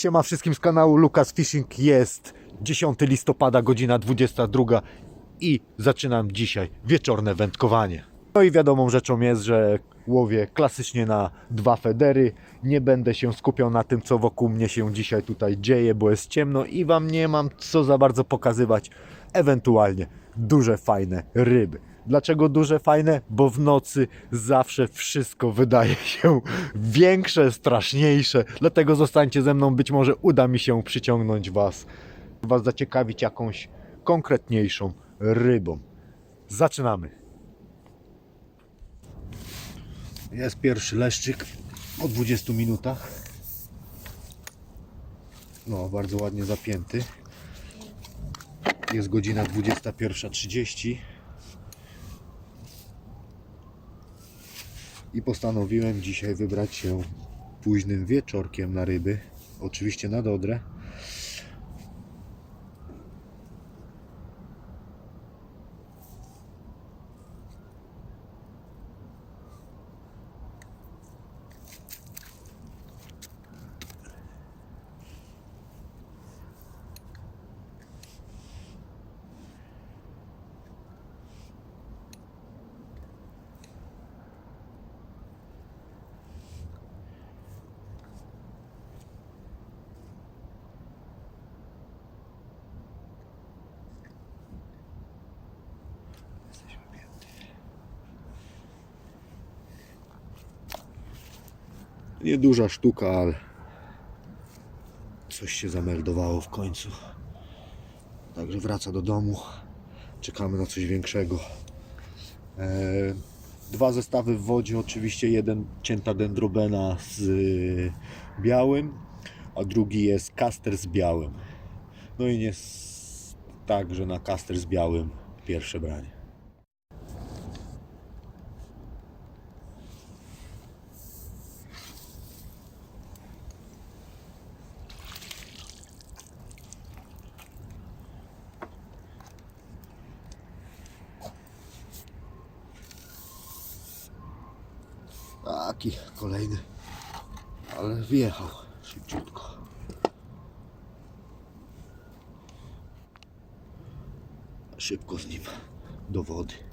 Siema wszystkim z kanału Lucas Fishing. Jest 10 listopada, godzina 22 i zaczynam dzisiaj wieczorne wędkowanie. No i wiadomą rzeczą jest, że łowię klasycznie na dwa federy. Nie będę się skupiał na tym, co wokół mnie się dzisiaj tutaj dzieje, bo jest ciemno i Wam nie mam co za bardzo pokazywać. Ewentualnie duże, fajne ryby. Dlaczego duże, fajne? Bo w nocy zawsze wszystko wydaje się większe, straszniejsze. Dlatego zostańcie ze mną, być może uda mi się przyciągnąć Was, Was zaciekawić jakąś konkretniejszą rybą. Zaczynamy. Jest pierwszy leszczyk po 20 minutach. No, bardzo ładnie zapięty. Jest godzina 21.30. I postanowiłem dzisiaj wybrać się późnym wieczorkiem na ryby. Oczywiście na Dodrę. Nieduża sztuka, ale coś się zameldowało w końcu. Także wraca do domu. Czekamy na coś większego. Eee, dwa zestawy w wodzie, oczywiście jeden cięta dendrobena z białym, a drugi jest kaster z białym. No i jest tak, że na kaster z białym pierwsze branie. Taki kolejny, ale wjechał szybciutko. Szybko z nim do wody.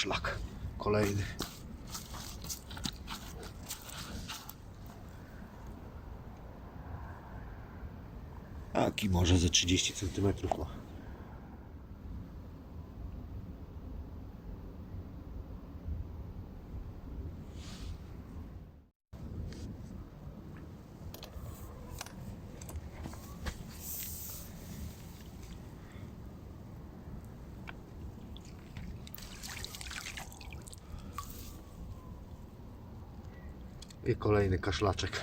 Kaszlak kolejny. Taki może ze 30 cm ma. I kolejny kaszlaczek.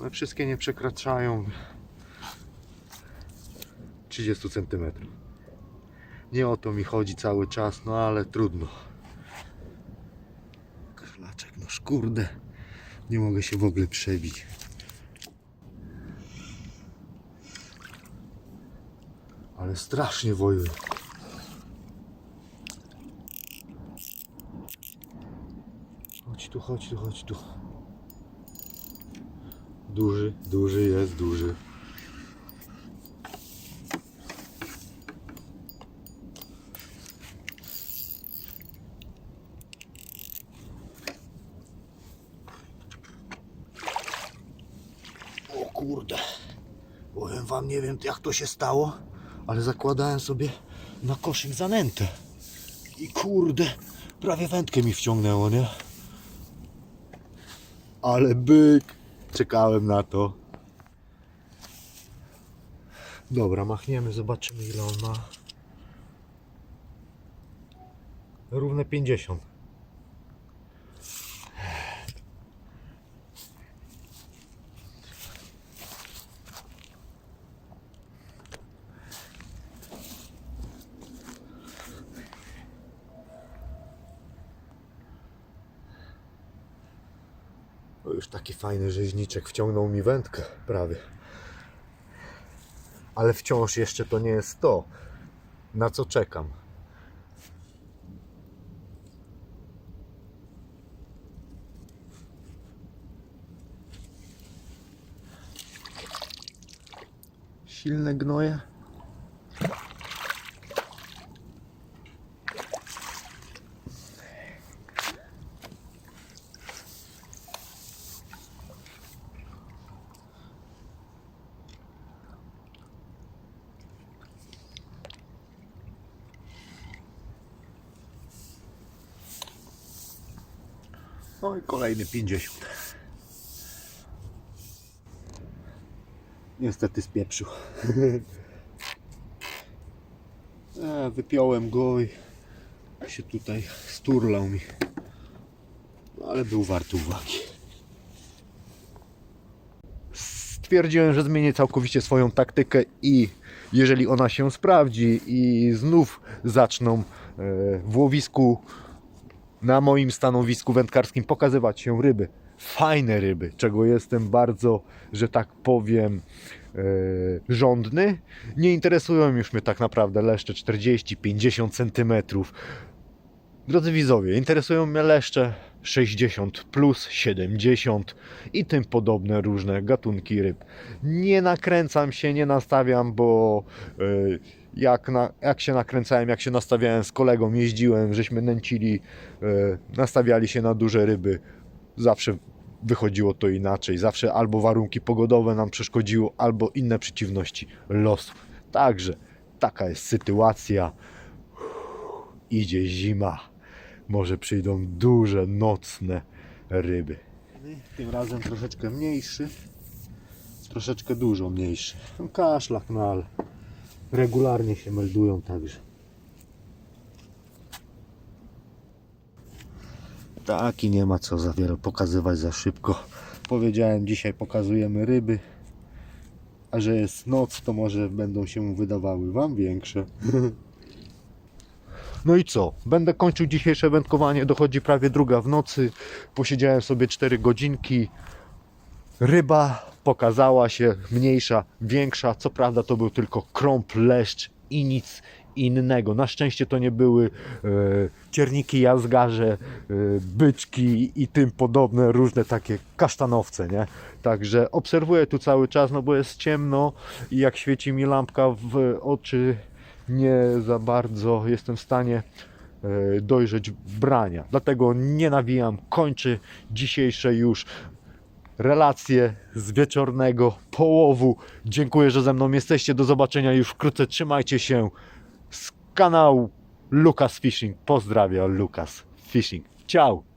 One wszystkie nie przekraczają 30 cm. Nie o to mi chodzi cały czas, no ale trudno. Kaszlaczek, no szkurde. Nie mogę się w ogóle przebić. Ale strasznie wojuje. Chodź tu, chodź tu, chodź tu. Duży, duży jest, duży. O kurde. Powiem wam, nie wiem jak to się stało, ale zakładałem sobie na koszyk zanętę. I kurde, prawie wędkę mi wciągnęło, nie? Ale byk. Czekałem na to. Dobra, machniemy, zobaczymy ile on ma. Równe 50. już taki fajny rzeźniczek wciągnął mi wędkę prawie. Ale wciąż jeszcze to nie jest to, na co czekam. Silne gnoje. No i kolejny 50. Niestety spieprzył. e, wypiąłem go i się tutaj sturlał mi. No, ale był wart uwagi. Stwierdziłem, że zmienię całkowicie swoją taktykę i jeżeli ona się sprawdzi i znów zaczną e, w łowisku na moim stanowisku wędkarskim pokazywać się ryby. Fajne ryby, czego jestem bardzo, że tak powiem, żądny. Nie interesują już mnie tak naprawdę leszcze 40-50 cm. Drodzy widzowie, interesują mnie leszcze 60 plus 70 i tym podobne różne gatunki ryb. Nie nakręcam się, nie nastawiam, bo e, jak, na, jak się nakręcałem, jak się nastawiałem z kolegą, jeździłem, żeśmy nęcili, e, nastawiali się na duże ryby, zawsze wychodziło to inaczej. Zawsze albo warunki pogodowe nam przeszkodziły, albo inne przeciwności losu. Także taka jest sytuacja. Idzie zima. Może przyjdą duże, nocne ryby. Tym razem troszeczkę mniejszy. Troszeczkę dużo mniejszy. Kaszlak, no ale regularnie się meldują także. Taki nie ma co za wiele pokazywać za szybko. Powiedziałem, dzisiaj pokazujemy ryby. A że jest noc, to może będą się wydawały Wam większe. No i co? Będę kończył dzisiejsze wędkowanie. Dochodzi prawie druga w nocy. Posiedziałem sobie 4 godzinki. Ryba pokazała się mniejsza, większa. Co prawda to był tylko krąb, leszcz i nic innego. Na szczęście to nie były e, cierniki, jazgarze, e, byczki i tym podobne różne takie kasztanowce, nie? Także obserwuję tu cały czas, no bo jest ciemno i jak świeci mi lampka w oczy, nie za bardzo jestem w stanie e, dojrzeć brania. Dlatego nie nawijam, kończę dzisiejsze już relacje z wieczornego połowu. Dziękuję, że ze mną jesteście. Do zobaczenia już wkrótce. Trzymajcie się z kanału Lucas Fishing. Pozdrawiam Lucas Fishing. Ciao!